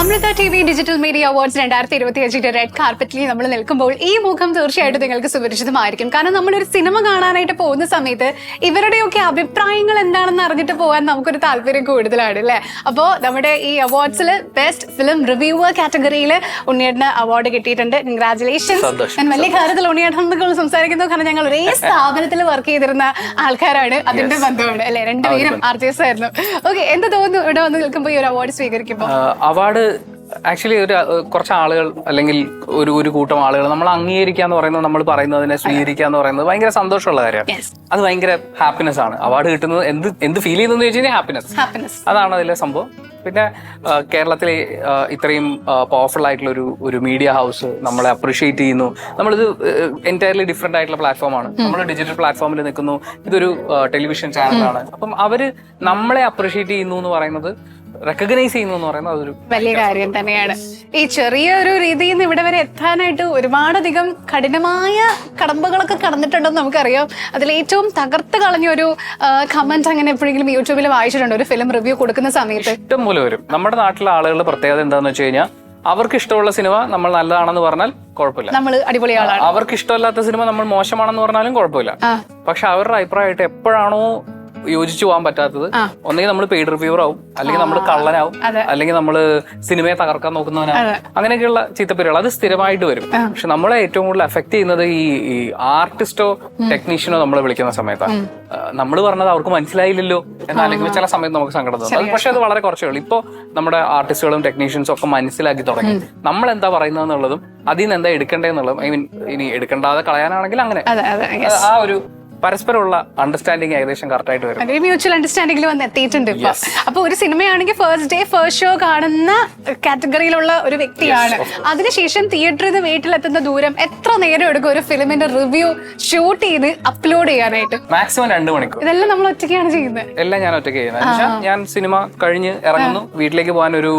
Amrita T V digital media awards രണ്ടായിരത്തി ഇരുപത്തി അഞ്ചിന്റെ റെഡ് കാർപ്പറ്റിൽ നമ്മൾ നിൽക്കുമ്പോൾ ഈ മുഖം തീർച്ചയായിട്ടും നിങ്ങൾക്ക് സുപരിചിതമായിരിക്കും. കാരണം നമ്മളൊരു സിനിമ കാണാനായിട്ട് പോകുന്ന സമയത്ത് ഇവരുടെയൊക്കെ അഭിപ്രായങ്ങൾ എന്താണെന്ന് അറിഞ്ഞിട്ട് പോകാൻ നമുക്കൊരു താല്പര്യം കൂടുതലാണ് അല്ലേ? അപ്പോ നമ്മുടെ ഈ അവാർഡ്സിൽ ബെസ്റ്റ് ഫിലിം റിവ്യൂവർ കാറ്റഗറിയിൽ ഉണ്ണിയേട്ടന് അവാർഡ് കിട്ടിയിട്ടുണ്ട്. കൺഗ്രാചുലേഷൻസ് ഞാൻ വലിയ കാര്യത്തിൽ ഉണ്ണിയേട്ടൻ സംസാരിക്കുന്നു. കാരണം ഞങ്ങൾ ഒരേ സ്ഥാപനത്തിൽ വർക്ക് ചെയ്തിരുന്ന ആൾക്കാരാണ്. അതിന്റെ ബന്ധമാണ് അല്ലെ? രണ്ടുപേരും ആർ ജി എസ് ആയിരുന്നു. ഓക്കെ എന്ത് തോന്നുന്നു ഇവിടെ വന്ന് നിൽക്കുമ്പോൾ ഈ ഒരു അവാർഡ് സ്വീകരിക്കുമ്പോൾ അവാർഡ് ആക്ച്വലി ഒരു കുറച്ച് ആളുകൾ അല്ലെങ്കിൽ ഒരു ഒരു കൂട്ടം ആളുകൾ നമ്മൾ അംഗീകരിക്കുക എന്ന് പറയുന്നത് നമ്മൾ പറയുന്നതിനെ സ്വീകരിക്കുക എന്ന് പറയുന്നത് ഭയങ്കര സന്തോഷമുള്ള കാര്യമാണ്. അത് ഭയങ്കര ഹാപ്പിനെസ് ആണ്. അവാർഡ് കിട്ടുന്നത് എന്ത് എന്ത് ഫീൽ ചെയ്യുന്നതെന്ന് ചോദിച്ചു കഴിഞ്ഞാൽ ഹാപ്പിനെസ് ഹാപ്പിനെസ് അതാണ് അതിലെ സംഭവം. പിന്നെ കേരളത്തിൽ കേരളത്തിലെ ഇത്രയും പവർഫുൾ ആയിട്ടുള്ള ഒരു ഒരു മീഡിയ ഹൗസ് നമ്മളെ അപ്രീഷിയേറ്റ് ചെയ്യുന്നു. നമ്മളിത് എന്റയർലി ഡിഫറെന്റ് ആയിട്ടുള്ള പ്ലാറ്റ്ഫോമാണ് നമ്മൾ ഡിജിറ്റൽ പ്ലാറ്റ്ഫോമിൽ നിൽക്കുന്നു. ഇതൊരു ടെലിവിഷൻ ചാനലാണ് അപ്പം അവർ നമ്മളെ അപ്രീഷിയേറ്റ് ചെയ്യുന്നു എന്ന് പറയുന്നത് റെക്കഗ്നൈസ് ചെയ്യുന്നു എന്ന് പറയുന്നത് അതൊരു വലിയ കാര്യം തന്നെയാണ്. ഈ ചെറിയ ഒരു രീതിയിൽ നിന്ന് ഇവിടെ വരെ എത്താനായിട്ട് ഒരുപാടധികം കഠിനമായ കടമ്പകളൊക്കെ കടന്നിട്ടുണ്ടെന്ന് നമുക്കറിയാം. അതിൽ ഏറ്റവും തകർത്ത് കളഞ്ഞ ഒരു കമന്റ് അങ്ങനെ എപ്പോഴെങ്കിലും യൂട്യൂബിൽ വായിച്ചിട്ടുണ്ട്? ഒരു ഫിലിം റിവ്യൂ കൊടുക്കുന്ന സമയത്ത്. ഇഷ്ടം പോലെ വരും. നമ്മുടെ നാട്ടിലെ ആളുകളുടെ പ്രത്യേകത എന്താണെന്ന് വെച്ച് കഴിഞ്ഞാൽ അവർക്ക് ഇഷ്ടമുള്ള സിനിമ നമ്മൾ നല്ലതാണെന്ന് പറഞ്ഞാൽ കുഴപ്പമില്ല. നമ്മൾ അടിപൊളി ആളാണ് അവർക്ക് ഇഷ്ടമല്ലാത്ത സിനിമ നമ്മൾ മോശമാണെന്ന് പറഞ്ഞാലും കുഴപ്പമില്ല. പക്ഷെ അവരുടെ അഭിപ്രായമായിട്ട് എപ്പോഴാണോ യോജിച്ചു പോകാൻ പറ്റാത്തത്. ഒന്നെങ്കിൽ നമ്മൾ പെയ്ഡ് റിവ്യൂവർ ആവും. അല്ലെങ്കിൽ നമ്മൾ കള്ളനാവും. അല്ലെങ്കിൽ നമ്മൾ സിനിമയെ തകർക്കാൻ നോക്കുന്നവനാവും. അങ്ങനെയൊക്കെയുള്ള ചീത്തപ്പേരുകൾ. അത് സ്ഥിരമായിട്ട് വരും. പക്ഷെ നമ്മളെ ഏറ്റവും കൂടുതൽ എഫക്ട് ചെയ്യുന്നത് ഈ ആർട്ടിസ്റ്റോ ടെക്നീഷ്യനോ നമ്മളെ വിളിക്കുന്ന സമയത്താണ് നമ്മൾ പറഞ്ഞത് അവർക്ക് മനസ്സിലായില്ലല്ലോ. എന്നല്ലെങ്കിൽ ചില സമയത്ത് നമുക്ക് സങ്കടം തോന്നും. പക്ഷെ അത് വളരെ കുറച്ചേ ഉള്ളൂ. ഇപ്പൊ നമ്മുടെ ആർട്ടിസ്റ്റുകളും ടെക്നീഷ്യൻസും ഒക്കെ മനസ്സിലാക്കി തുടങ്ങി. നമ്മൾ എന്താ പറയുന്നതെന്നുള്ളതും അതിൽ നിന്ന് എന്താ എടുക്കേണ്ടതെന്നുള്ളതും ഐ മീൻ ഇനി എടുക്കേണ്ടാതെ കളയാനാണെങ്കിൽ അങ്ങനെ. ആ ഒരു പരസ്പരമുള്ള അണ്ടർസ്റ്റാൻഡിങ് ഏകദേശം കറക്റ്റ് ആയിട്ട് വരും. മ്യൂച്വൽ അണ്ടർസ്റ്റാൻഡിംഗിൽ വന്ന് എത്തിയിട്ടുണ്ട് ഇപ്പൊ. അപ്പൊ ഒരു സിനിമയാണെങ്കിൽ ഫസ്റ്റ് ഡേ ഫസ്റ്റ് ഷോ കാണുന്ന കാറ്റഗറിയിലുള്ള ഒരു വ്യക്തിയാണ്. അതിനുശേഷം തിയേറ്ററിൽ നിന്ന് വീട്ടിലെത്തുന്ന ദൂരം എത്ര നേരം എടുക്കും ഒരു ഫിലിമിന്റെ റിവ്യൂ ഷൂട്ട് ചെയ്ത് അപ്ലോഡ് ചെയ്യാനായിട്ട്? മാക്സിമം രണ്ട് മണിക്കൂർ. ഇതെല്ലാം നമ്മൾ ഒറ്റയ്ക്കാണ് ചെയ്യുന്നത്. എല്ലാം ഞാൻ ഒറ്റയ്ക്ക് ചെയ്യുന്നത്. ഞാൻ സിനിമ കഴിഞ്ഞ് ഇറങ്ങുന്നു. വീട്ടിലേക്ക് പോകാൻ ഒരു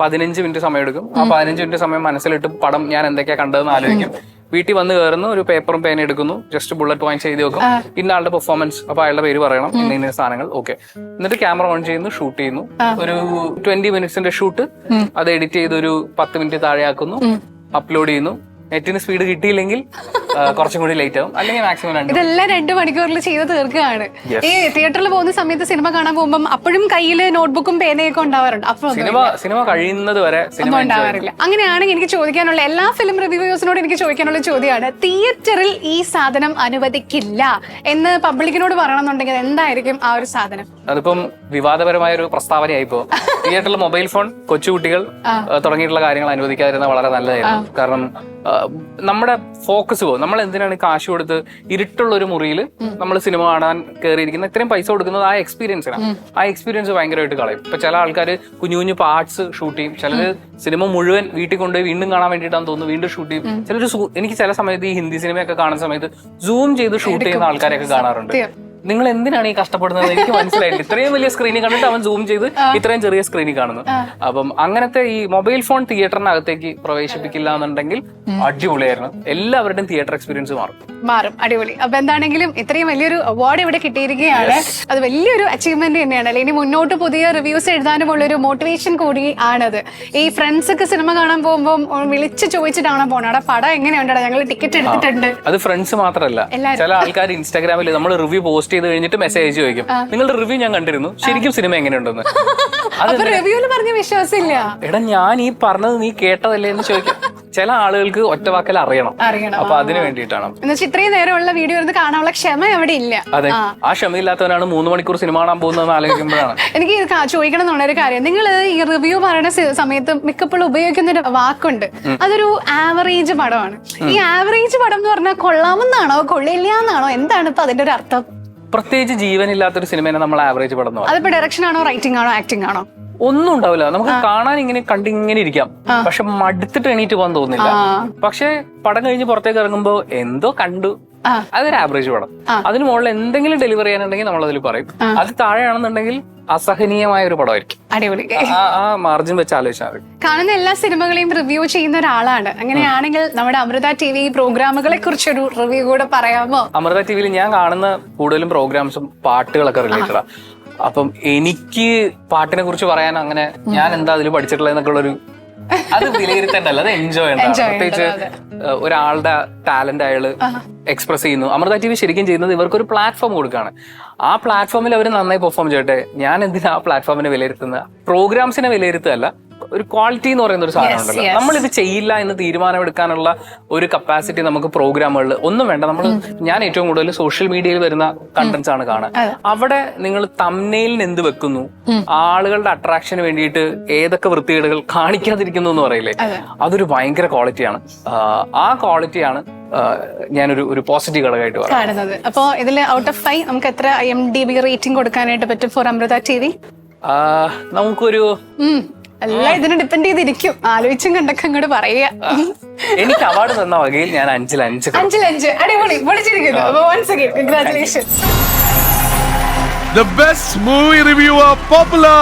പതിനഞ്ച് മിനിറ്റ് സമയം എടുക്കും. ആ പതിനഞ്ച് മിനിറ്റ് സമയം മനസ്സിലിട്ട് പടം ഞാൻ എന്തൊക്കെയാ കണ്ടതെന്ന് ആലോചിക്കും. വീട്ടിൽ വന്ന് കയറുന്നു ഒരു പേപ്പറും പേന എടുക്കുന്നു ജസ്റ്റ് ബുള്ളറ്റ് പോയിന്റ് ചെയ്ത് വെക്കും. ഇന്ന ആളുടെ പെർഫോമൻസ് അപ്പൊ അയാളുടെ പേര് പറയണം ഇന്ന ഇന്ന സാധനങ്ങൾ ഓക്കെ എന്നിട്ട് ക്യാമറ ഓൺ ചെയ്യുന്നു ഷൂട്ട് ചെയ്യുന്നു. ഒരു ട്വന്റി മിനിറ്റ്സിന്റെ ഷൂട്ട് അത് എഡിറ്റ് ചെയ്ത് ഒരു പത്ത് മിനിറ്റ് താഴെയാക്കുന്നു അപ്ലോഡ് ചെയ്യുന്നു. നെറ്റിന് സ്പീഡ് കിട്ടിയില്ലെങ്കിൽ കുറച്ചും കൂടി ലേറ്റ് ആവും. അല്ലെങ്കിൽ മാക്സിമം രണ്ട് ഇതെല്ലാം രണ്ടു മണിക്കൂറിൽ ചെയ്ത് തീർക്കുകയാണ്. ഈ തിയേറ്ററിൽ പോകുന്ന സമയത്ത് സിനിമ കാണാൻ പോകുമ്പോൾ അപ്പോഴും കയ്യിൽ നോട്ട്ബുക്കും പേനയൊക്കെ ഉണ്ടാവാറുണ്ട്. അപ്പൊ സിനിമ സിനിമ കഴിയുന്നത് വരെ സിനിമ ഉണ്ടാവാറില്ല. അങ്ങനെയാണെങ്കിൽ എനിക്ക് ചോദിക്കാനുള്ള എല്ലാ ഫിലിം റിവ്യൂസിനോട് എനിക്ക് ചോദിക്കാനുള്ള ചോദ്യമാണ് തിയേറ്ററിൽ ഈ സാധനം അനുവദിക്കില്ല എന്ന് പബ്ലിക്കിനോട് പറയണമെന്നുണ്ടെങ്കിൽ എന്തായിരിക്കും ആ ഒരു സാധനം? അതിപ്പം വിവാദപരമായ ഒരു പ്രസ്താവനയായിപ്പോ. തിയേറ്ററിൽ മൊബൈൽ ഫോൺ കൊച്ചുകുട്ടികൾ തുടങ്ങിയിട്ടുള്ള കാര്യങ്ങൾ അനുവദിക്കാതിരുന്ന വളരെ നല്ലതായിരുന്നു. കാരണം നമ്മുടെ ഫോക്കസ് പോകും നമ്മൾ എന്തിനാണ് കാശ് കൊടുത്ത് ഇരുട്ടുള്ള ഒരു മുറിയിൽ നമ്മൾ സിനിമ കാണാൻ കയറിയിരിക്കുന്ന ഇത്രയും പൈസ കൊടുക്കുന്നത് ആ എക്സ്പീരിയൻസിനാണ് ആ എക്സ്പീരിയൻസ് ഭയങ്കരമായിട്ട് കളയും. ഇപ്പൊ ചില ആൾക്കാർ കുഞ്ഞു കുഞ്ഞു പാർട്സ് ഷൂട്ട് ചെയ്യും. ചിലര് സിനിമ മുഴുവൻ വീട്ടിൽ കൊണ്ടുപോയി വീണ്ടും കാണാൻ വേണ്ടിയിട്ടാണ് തോന്നുന്നു. വീണ്ടും ഷൂട്ട് ചെയ്യും. ചിലർ എനിക്ക് ചില സമയത്ത് ഈ ഹിന്ദി സിനിമയൊക്കെ കാണുന്ന സമയത്ത് സൂം ചെയ്ത് ഷൂട്ട് ചെയ്യുന്ന ആൾക്കാരെയൊക്കെ കാണാറുണ്ട്. നിങ്ങൾ എന്തിനാണ് ഈ കഷ്ടപ്പെടുന്നത്? എനിക്ക് മനസ്സിലായില്ല ഇത്രയും വലിയ സ്ക്രീനിൽ കണ്ടിട്ട് അവൻ സൂം ചെയ്ത് ഇത്രയും ചെറിയ സ്ക്രീനിൽ കാണുന്നു അപ്പം അങ്ങനത്തെ ഈ മൊബൈൽ ഫോൺ തിയേറ്ററിനകത്തേക്ക് പ്രവേശിപ്പിക്കില്ല എന്നുണ്ടെങ്കിൽ അടിപൊളിയായിരുന്നു. എല്ലാവരുടെയും തിയേറ്റർ എക്സ്പീരിയൻസ് മാറും. മാറും. അടിപൊളി. അപ്പൊ എന്താണെങ്കിലും ഇത്രയും വലിയൊരു അവാർഡ് ഇവിടെ കിട്ടിയിരിക്കുകയാണ്. അത് വലിയൊരു അച്ചീവ്മെന്റ് തന്നെയാണ്. അല്ലെങ്കിൽ ഇനി മുന്നോട്ട് പുതിയ റിവ്യൂസ് എഴുതാനുമുള്ള ഒരു മോട്ടിവേഷൻ കൂടി ആണത്. ഈ ഫ്രണ്ട്സ് ഒക്കെ സിനിമ കാണാൻ പോകുമ്പോൾ വിളിച്ച് ചോദിച്ചിട്ടാണ് പോണത്? പടം എങ്ങനെയുണ്ടോ? ഞങ്ങൾ ടിക്കറ്റ് എടുത്തിട്ടുണ്ട്. അത് ഫ്രണ്ട്സ് മാത്രമല്ല ചില ആൾക്കാർ ഇൻസ്റ്റാഗ്രാമിൽ നമ്മൾ റിവ്യൂ പോസ്റ്റ് ചെയ്ത് കഴിഞ്ഞിട്ട് മെസ്സേജ് ചോദിക്കും. നിങ്ങളുടെ റിവ്യൂ ഞാൻ കണ്ടിരുന്നു. ശരിക്കും സിനിമ എങ്ങനെയുണ്ടെന്ന്. റിവ്യൂൽ പറഞ്ഞ വിശ്വാസമില്ല. എടാ ഞാൻ ഈ പറഞ്ഞത് നീ കേട്ടതല്ലേ എന്ന് ചോദിക്കും. ചില ആളുകൾക്ക് ഒറ്റ വാക്കൽ അറിയണം. അപ്പൊ അതിന് വേണ്ടിയിട്ടാണ്. ഇത്രയും നേരമുള്ള വീഡിയോ ഇരുന്ന് കാണാനുള്ള ക്ഷമ എവിടെ ഇല്ല. അതെ. ആ. ക്ഷമയില്ലാത്തവനാണ് മൂന്ന് മണിക്കൂർ സിനിമ കാണാൻ പോകുന്നതെന്ന് ആലോചിക്കുമ്പോഴാണ്. എനിക്ക് ചോദിക്കണം എന്നുള്ള ഒരു കാര്യം. നിങ്ങൾ ഈ റിവ്യൂ പറയുന്ന സമയത്ത് മിക്കപ്പോഴും ഉപയോഗിക്കുന്ന ഒരു വാക്കുണ്ട്. അതൊരു ആവറേജ് പടമാണ്. ഈ ആവറേജ് പടം എന്ന് പറഞ്ഞാൽ കൊള്ളാമെന്നാണോ കൊള്ളില്ല എന്നാണോ എന്താണ് ഇപ്പൊ അതിന്റെ ഒരു അർത്ഥം? പ്രത്യേകിച്ച് ജീവനില്ലാത്തൊരു സിനിമയെ നമ്മൾ ആവറേജ് പടം എന്ന് പറയും അതിപ്പോ ഡയറക്ഷൻ ആണോ റൈറ്റിംഗ് ആണോ ആക്ടിംഗ് ആണോ? ഒന്നും ഉണ്ടാവില്ല. നമുക്ക് കാണാൻ ഇങ്ങനെ കണ്ടിങ്ങനെ ഇരിക്കാം. പക്ഷെ മടുത്തിട്ട് എണീറ്റ് പോകാൻ തോന്നില്ല. ആ. പക്ഷെ പടം കഴിഞ്ഞ് പുറത്തേക്ക് ഇറങ്ങുമ്പോ എന്തോ കണ്ടു. ആ. അതൊരു ആവറേജ് പടം. ആ. അതിന് മുകളിൽ എന്തെങ്കിലും ഡെലിവറി ചെയ്യാനുണ്ടെങ്കിൽ നമ്മൾ അതിൽ പറയും അത് താഴെയാണെന്നുണ്ടെങ്കിൽ അസഹനീയമായ ഒരു പടമായിരിക്കും. അടിപൊളി. ആ മാർജിൻ വെച്ച് ആലോചിച്ചാൽ കാണുന്ന എല്ലാ സിനിമകളെയും റിവ്യൂ ചെയ്യുന്ന ഒരാളാണ്. അങ്ങനെയാണെങ്കിൽ നമ്മുടെ അമൃത ടി വി പ്രോഗ്രാമുകളെ കുറിച്ച് ഒരു റിവ്യൂ കൂടെ പറയാമോ? അമൃത ടി വിയിൽ ഞാൻ കാണുന്ന കൂടുതലും പ്രോഗ്രാംസും പാട്ടുകളൊക്കെ റിലേറ്റഡാ അപ്പം എനിക്ക് പാട്ടിനെ കുറിച്ച് പറയാൻ അങ്ങനെ ഞാൻ എന്താ അതിൽ പഠിച്ചിട്ടുള്ളത് എന്നൊക്കെ ഉള്ളൊരു അത് വിലയിരുത്തേണ്ടല്ല അത് എൻജോയ് ചെയ്യണം പ്രത്യേകിച്ച് ഒരാളുടെ ടാലന്റ് അയാൾ എക്സ്പ്രസ് ചെയ്യുന്നു. അമൃത ടി വി ശരിക്കും ചെയ്യുന്നത് ഇവർക്ക് ഒരു പ്ലാറ്റ്ഫോം കൊടുക്കുകയാണ് ആ പ്ലാറ്റ്ഫോമിൽ അവർ നന്നായി പെർഫോം ചെയ്യട്ടെ. ഞാൻ എന്തിനാ ആ പ്ലാറ്റ്ഫോമിനെ വിലയിരുത്തുന്നത്? പ്രോഗ്രാംസിനെ വിലയിരുത്തുകയല്ല ഒരു ക്വാളിറ്റി എന്ന് പറയുന്ന ഒരു സാധനം ഉണ്ടല്ലോ. നമ്മൾ ഇത് ചെയ്യില്ല എന്ന് തീരുമാനമെടുക്കാനുള്ള ഒരു കപ്പാസിറ്റി നമുക്ക് പ്രോഗ്രാമുകളിൽ ഒന്നും വേണ്ട. നമ്മൾ ഞാൻ ഏറ്റവും കൂടുതൽ സോഷ്യൽ മീഡിയയിൽ വരുന്ന കണ്ടന്റ്സ് ആണ് കാണാൻ അവിടെ നിങ്ങൾ തമ്മനെയിലിന് എന്ത് വെക്കുന്നു? ആളുകളുടെ അട്രാക്ഷന് വേണ്ടിയിട്ട് ഏതൊക്കെ വൃത്തികേടുകൾ കാണിക്കാതിരിക്കുന്നു എന്ന് പറയില്ലേ? അതൊരു ഭയങ്കര ക്വാളിറ്റിയാണ് ആ ക്വാളിറ്റിയാണ് ഞാനൊരു ഒരു പോസിറ്റീവ് ഘടകമായിട്ട് കാണുന്നത്. അപ്പോ ഇതിൽ ഔട്ട് ഓഫ് ഫൈവ് നമുക്ക് എത്ര I M D B rating കൊടുക്കാനായിട്ട് പറ്റും ഫോർ അമൃത ടി വി നമുക്കൊരു എല്ലാം ഇതിനെ ഡിപ്പെൻഡ് ചെയ്തിരിക്കും. ആലോചിച്ചും കണ്ടൊക്കെ അങ്ങോട്ട് പറയുക. എനിക്ക് അവാർഡ് തന്ന വകയിൽ ഞാൻ അഞ്ചിൽ അഞ്ച് അഞ്ചിൽ അഞ്ച്. അടിപൊളി. പൊളിച്ചിരിക്കുന്നു. Once again congratulation The best movie reviewer, popular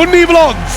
Unni Vlogs.